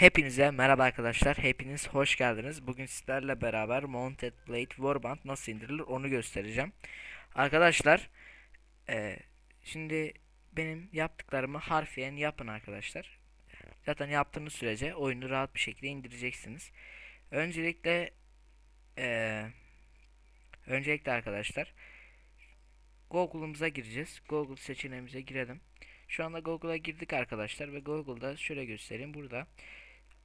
Hepinize merhaba arkadaşlar. Hepiniz hoş geldiniz. Bugün sizlerle beraber Mounted Blade Warband nasıl indirilir onu göstereceğim. Arkadaşlar eee, şimdi benim yaptıklarımı harfiyen yapın arkadaşlar. Zaten yaptığınız sürece oyunu rahat bir şekilde indireceksiniz. Öncelikle eee, öncelikle arkadaşlar Google'ımıza gireceğiz. Google seçeneğimize girelim. Şu anda Google'a girdik arkadaşlar ve Google'da şöyle göstereyim. Burada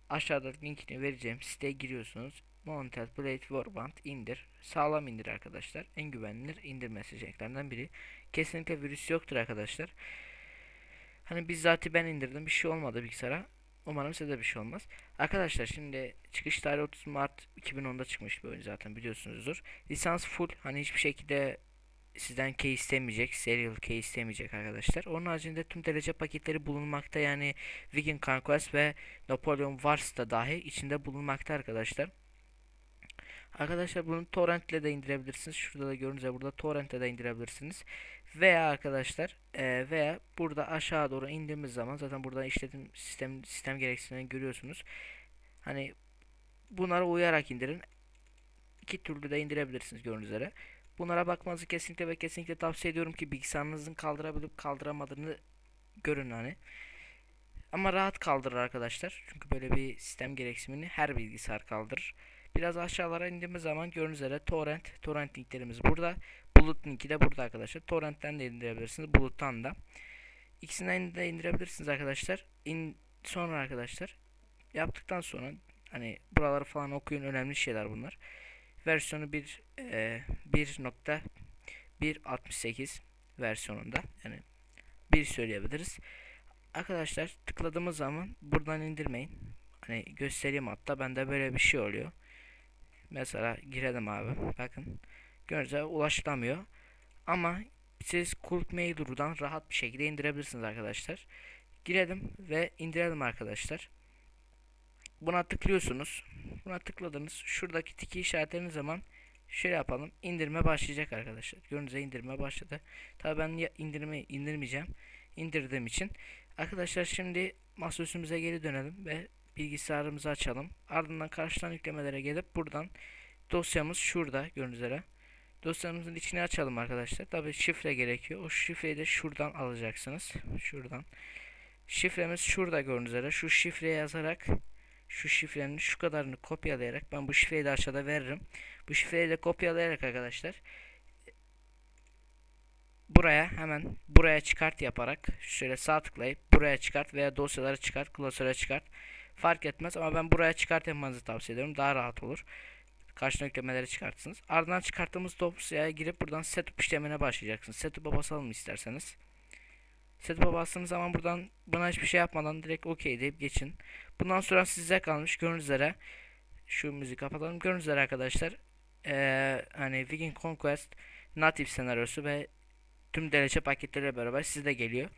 aşağıda linkini vereceğim siteye giriyorsunuz. Mounted Blade Warband indir. Sağlam indir arkadaşlar. En güvenilir indirme seçeneklerinden biri. Kesinlikle virüs yoktur arkadaşlar. Hani bizzat ben indirdim. Bir şey olmadı bilgisayara. Umarım size de bir şey olmaz. Arkadaşlar şimdi çıkış tarihi 30 Mart 2010'da çıkmış bir oyun zaten biliyorsunuzdur. Lisans full. Hani hiçbir şekilde sizden key istemeyecek. Serial key istemeyecek arkadaşlar. Onun haricinde tüm derece paketleri bulunmakta. Yani Viking Conquest ve Napoleon Wars da dahi içinde bulunmakta arkadaşlar. Arkadaşlar bunu torrent ile de indirebilirsiniz. Şurada da gibi burada torrent ile de indirebilirsiniz. Veya arkadaşlar e, veya burada aşağı doğru indiğimiz zaman zaten burada işletim sistem sistem gereksinimlerini görüyorsunuz. Hani bunlara uyarak indirin. İki türlü de indirebilirsiniz gördüğünüz üzere. Bunlara bakmanızı kesinlikle ve kesinlikle tavsiye ediyorum ki bilgisayarınızın kaldırabilip kaldıramadığını görün hani. Ama rahat kaldırır arkadaşlar. Çünkü böyle bir sistem gereksinimini her bilgisayar kaldırır. Biraz aşağılara indiğimiz zaman gördüğünüz üzere torrent, torrent linklerimiz burada. Bulut linki de burada arkadaşlar. Torrent'ten de indirebilirsiniz. Bulut'tan da. İkisinden de indirebilirsiniz arkadaşlar. İn, sonra arkadaşlar yaptıktan sonra hani buraları falan okuyun önemli şeyler bunlar. Versiyonu 1 e, 1.168 versiyonunda yani bir söyleyebiliriz. Arkadaşlar tıkladığımız zaman buradan indirmeyin. Hani göstereyim hatta bende böyle bir şey oluyor. Mesela girelim abi. Bakın. Gördüğünüz ulaşılamıyor. Ama siz Kult Mailer'dan rahat bir şekilde indirebilirsiniz arkadaşlar. Girelim ve indirelim arkadaşlar. Buna tıklıyorsunuz. Buna tıkladınız. Şuradaki tiki işaretleriniz zaman şöyle yapalım. İndirme başlayacak arkadaşlar. Gördüğünüz gibi indirme başladı. Tabii ben indirme indirmeyeceğim. İndirdiğim için. Arkadaşlar şimdi masaüstümüze geri dönelim ve bilgisayarımızı açalım. Ardından karşıdan yüklemelere gelip buradan dosyamız şurada gördüğünüz üzere. Dosyamızın içini açalım arkadaşlar. Tabi şifre gerekiyor. O şifreyi de şuradan alacaksınız. Şuradan. Şifremiz şurada gördüğünüz üzere. Şu şifreyi yazarak şu şifrenin şu kadarını kopyalayarak ben bu şifreyi de aşağıda veririm. Bu şifreyi de kopyalayarak arkadaşlar buraya hemen buraya çıkart yaparak şöyle sağ tıklayıp buraya çıkart veya dosyaları çıkart, klasöre çıkart fark etmez ama ben buraya çıkart yapmanızı tavsiye ediyorum. Daha rahat olur. Karşına yüklemeleri çıkartırsınız. Ardından çıkarttığımız dosyaya girip buradan setup işlemine başlayacaksınız. Setup'a basalım isterseniz. Setup'a bastığınız zaman buradan buna hiçbir şey yapmadan direkt OK deyip geçin. Bundan sonra size kalmış gördüğünüz üzere şu müziği kapatalım. Gördüğünüz üzere arkadaşlar ee, hani Viking Conquest native senaryosu ve tüm derece paketleriyle beraber size geliyor.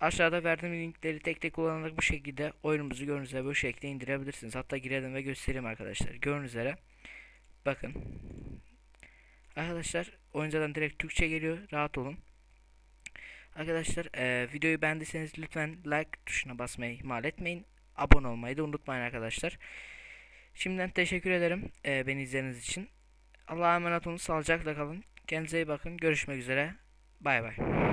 Aşağıda verdiğim linkleri tek tek kullanarak bu şekilde oyunumuzu gördüğünüz üzere bu şekilde indirebilirsiniz. Hatta girelim ve göstereyim arkadaşlar. Gördüğünüz üzere bakın. Arkadaşlar oyun zaten direkt Türkçe geliyor. Rahat olun. Arkadaşlar e, videoyu beğendiyseniz lütfen like tuşuna basmayı ihmal etmeyin. Abone olmayı da unutmayın arkadaşlar. Şimdiden teşekkür ederim e, beni izlediğiniz için. Allah'a emanet olun. Sağlıcakla kalın. Kendinize iyi bakın. Görüşmek üzere. Bay bay.